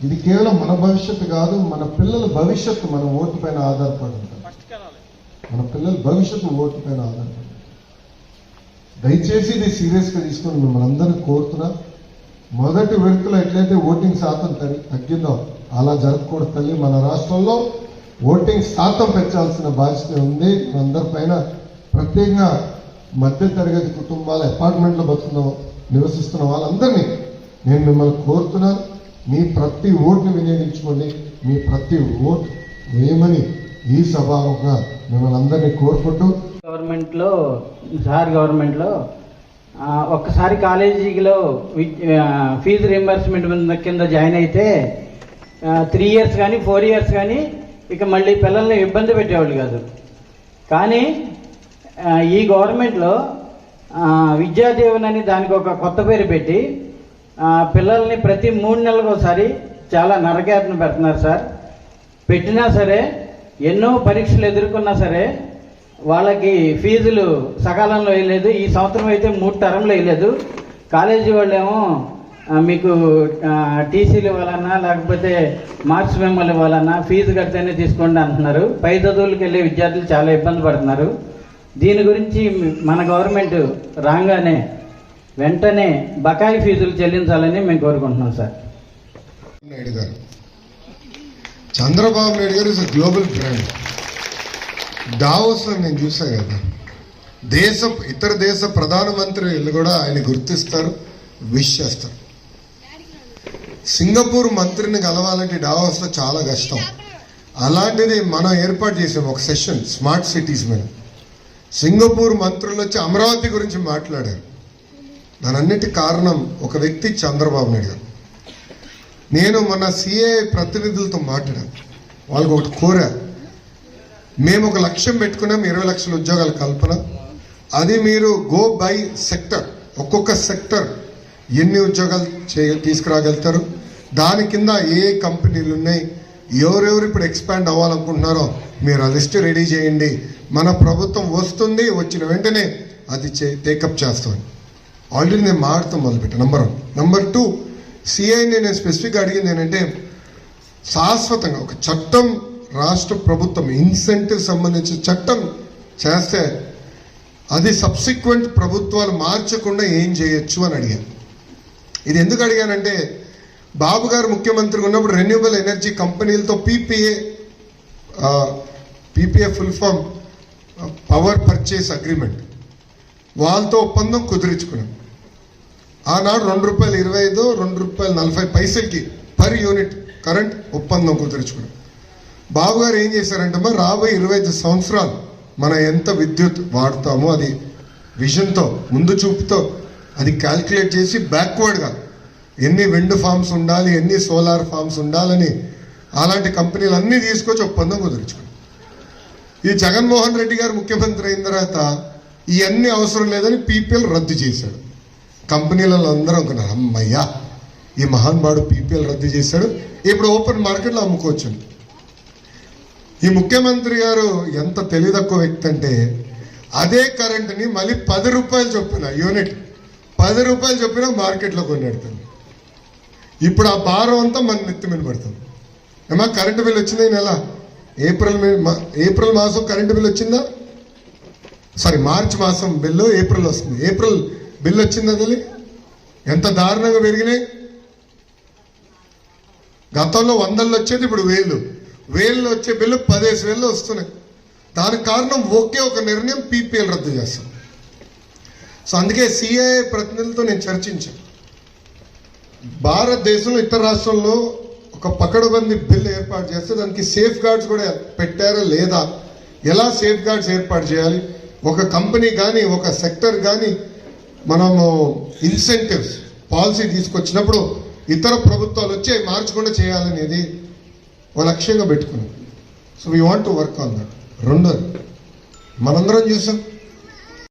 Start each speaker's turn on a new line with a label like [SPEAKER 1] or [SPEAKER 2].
[SPEAKER 1] ఇది కేవలం మన భవిష్యత్తు కాదు మన పిల్లల భవిష్యత్తు మన ఓటు పైన ఆధారపడి ఉంటుంది మన పిల్లల భవిష్యత్తు ఓటు పైన ఆధారపడి. దయచేసి ఇది సీరియస్గా తీసుకొని మిమ్మల్ని అందరినీ కోరుతున్నా మొదటి విడతలో ఎట్లయితే ఓటింగ్ శాతం తగ్గి- తగ్గిందో అలా జరగకూడదు తల్లి. మన రాష్ట్రంలో ఓటింగ్ శాతం పెంచాల్సిన బాధ్యత ఉంది. మనందరి పైన ప్రత్యేకంగా మధ్య తరగతి కుటుంబాల అపార్ట్మెంట్లో బతుకున్న నివసిస్తున్న వాళ్ళందరినీ నేను మిమ్మల్ని కోరుతున్నాను మీ ప్రతి ఓటుని వినియోగించుకోండి మీ ప్రతి ఓటు వేయమని ఈ సభాముఖంగా మిమ్మల్ని అందరినీ కోరుకుంటూ.
[SPEAKER 2] గవర్నమెంట్లో సార్ గవర్నమెంట్లో ఒక్కసారి కాలేజీలో ఫీజు రీంబర్స్మెంట్ కింద జాయిన్ అయితే త్రీ ఇయర్స్ కానీ ఫోర్ ఇయర్స్ కానీ ఇక మళ్ళీ పిల్లల్ని ఇబ్బంది పెట్టేవాళ్ళు కాదు. కానీ ఈ గవర్నమెంట్లో ఆ, అని దానికి ఒక కొత్త పేరు పెట్టి పిల్లల్ని ప్రతి మూడు నెలలకు ఒకసారి చాలా నరకేతన పెడుతున్నారు సార్. పెట్టినా సరే ఎన్నో పరీక్షలు ఎదుర్కొన్నా సరే వాళ్ళకి ఫీజులు సకాలంలో వేయలేదు. ఈ సంవత్సరం అయితే మూడు టర్మ్లు వేయలేదు. కాలేజీ వాళ్ళేమో మీకు టీసీలు ఇవ్వాలన్నా లేకపోతే మార్క్స్ మెమోలు ఇవ్వాలన్నా ఫీజు కడితేనే తీసుకోండి అంటున్నారు. పై చదువులకు వెళ్ళే విద్యార్థులు చాలా ఇబ్బంది పడుతున్నారు. దీని గురించి మన గవర్నమెంట్ రాగానే వెంటనే బకాయి ఫీజులు చెల్లించాలని మేము కోరుకుంటున్నాం సార్.
[SPEAKER 1] నాయుడు గారు. చంద్రబాబు నాయుడు గారు ఇస్ గ్లోబల్ బ్రాండ్ డావోస్లో నేను చూసాను కదా. దేశ ఇతర దేశ ప్రధానమంత్రులు కూడా ఆయన గుర్తిస్తారు విష్ చేస్తారు. సింగపూర్ మంత్రిని కలవాలంటే డావోస్లో చాలా కష్టం. అలాంటిది మనం ఏర్పాటు చేసాం ఒక సెషన్ స్మార్ట్ సిటీస్ మీద. సింగపూర్ మంత్రులు వచ్చి అమరావతి గురించి మాట్లాడారు. దానన్నిటి కారణం ఒక వ్యక్తి చంద్రబాబు నాయుడు గారు. నేను మన సిఏ ప్రతినిధులతో మాట్లాడాను. వాళ్ళకి ఒకటి కోరా. మేము ఒక లక్ష్యం పెట్టుకున్నాం ఇరవై లక్షల ఉద్యోగాల కల్పన. అది మీరు గో బై సెక్టర్ ఒక్కొక్క సెక్టర్ ఎన్ని ఉద్యోగాలు చే తీసుకురాగలుగుతారు? దాని కింద ఏ కంపెనీలు ఉన్నాయి? ఎవరెవరు ఇప్పుడు ఎక్స్పాండ్ అవ్వాలనుకుంటున్నారో మీరు ఆ లిస్ట్ రెడీ చేయండి. మన ప్రభుత్వం వస్తుంది వచ్చిన వెంటనే అది చే టేకప్ చేస్తాం ఆల్రెడీ నేను మాట్లాడుతూ మొదలుపెట్టాను నంబర్ వన్ నంబర్ టూ సిఐని నేను స్పెసిఫిక్గా అడిగింది ఏంటంటే శాశ్వతంగా ఒక చట్టం రాష్ట్ర ప్రభుత్వం ఇన్సెంటివ్ సంబంధించిన చట్టం చేస్తే అది సబ్సిక్వెంట్ ప్రభుత్వాలు మార్చకుండా ఏం చేయొచ్చు అని అడిగాను. ఇది ఎందుకు అడిగానంటే బాబు గారు ముఖ్యమంత్రిగా ఉన్నప్పుడు రెన్యూబుల్ ఎనర్జీ కంపెనీలతో PPA PPA full form power purchase agreement వాళ్ళతో ఒప్పందం కుదిరించుకున్నాం. ఆనాడు రెండు రూపాయలు ఇరవై ఐదు రెండు రూపాయలు నలభై పైసలకి పర్ యూనిట్ కరెంట్ ఒప్పందం కుదుర్చుకున్నాం. బాబు గారు ఏం చేశారంటే మరి రాబోయే ఇరవై ఐదు సంవత్సరాలు మనం ఎంత విద్యుత్ వాడతామో అది విజన్తో ముందు చూపుతో అది క్యాల్కులేట్ చేసి బ్యాక్వర్డ్గా ఎన్ని విండ్ ఫార్మ్స్ ఉండాలి ఎన్ని సోలార్ ఫార్మ్స్ ఉండాలని అలాంటి కంపెనీలు అన్నీ తీసుకొచ్చి ఒప్పందం కుదుర్చుకున్నాం. ఈ జగన్మోహన్ రెడ్డి గారు ముఖ్యమంత్రి అయిన తర్వాత ఇవన్నీ అవసరం లేదని పీపీఎల్ రద్దు చేశాడు. కంపెనీలలో అందరూ అనుకున్నారు అమ్మయ్యా ఈ మహాన్బాడు పీపీఎల్ రద్దు చేశాడు ఇప్పుడు ఓపెన్ మార్కెట్లో అమ్ముకోవచ్చు ఈ ముఖ్యమంత్రి గారు ఎంత తెలివితక్కువ వ్యక్తి అంటే అదే కరెంటుని మళ్ళీ పది రూపాయలు చొప్పున యూనిట్ పది రూపాయలు చొప్పున మార్కెట్లో కొనేడుతుంది. ఇప్పుడు ఆ భారం అంతా మన నెత్తి మీద పడుతుంది. ఏమా కరెంటు బిల్ వచ్చిందా ఈ నెల? ఏప్రిల్ మే- మా- ఏప్రిల్ మాసం కరెంటు బిల్ వచ్చిందా? సారీ మార్చ్ మాసం బిల్లు ఏప్రిల్ వస్తుంది. ఏప్రిల్ బిల్ వచ్చిందా తల్లి ఎంత దారుణంగా పెరిగినాయి? గతంలో వందల్లో వచ్చేది ఇప్పుడు వేలు. వేలు వచ్చే బిల్లు పదిహేను వేలు వస్తున్నాయి. దానికి కారణం ఒకే ఒక నిర్ణయం పీపీఎల్ రద్దు చేస్తాం సో అందుకే సిఐఏ ప్రతినిధులతో నేను చర్చించాను. భారతదేశంలో ఇతర రాష్ట్రంలో ఒక పకడ్బందీ బిల్ ఏర్పాటు చేస్తే దానికి సేఫ్ గార్డ్స్ కూడా పెట్టారా లేదా? ఎలా సేఫ్ గార్డ్స్ ఏర్పాటు చేయాలి? ఒక కంపెనీ కానీ ఒక సెక్టర్ కానీ మనము ఇన్సెంటివ్స్ పాలసీ తీసుకొచ్చినప్పుడు ఇతర ప్రభుత్వాలు వచ్చి మార్చకుండా చేయాలనేది ఒక లక్ష్యంగా పెట్టుకున్నాం. So we want to work on that రెండోది మనందరం చూసాం.